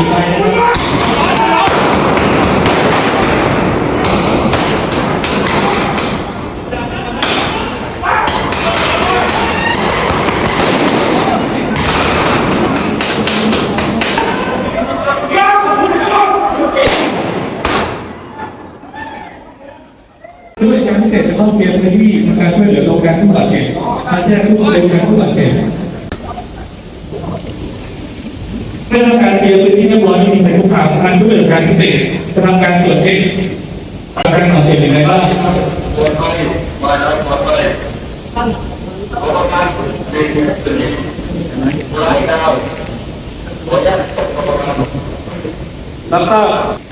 ด้วยการพิเศษจะต้องเตรียมพื้นที่ในการช่วยเหลือโรงงานผู้บาดเจ็บการแจ้งผู้เป็นงานผู้บาดเจ็บ เมื่อทำการเตรียมพื้นที่เรียบร้อยไม่มีใครคุกคามทางช่วยเหลือการพิเศษจะทำการตรวจเช็คอาการบาดเจ็บอย่างไรบ้างปวไปมาแล้วปวไปขอประกันเด็กตื่นร้ายดาวปวยันขอประกันรับทราบ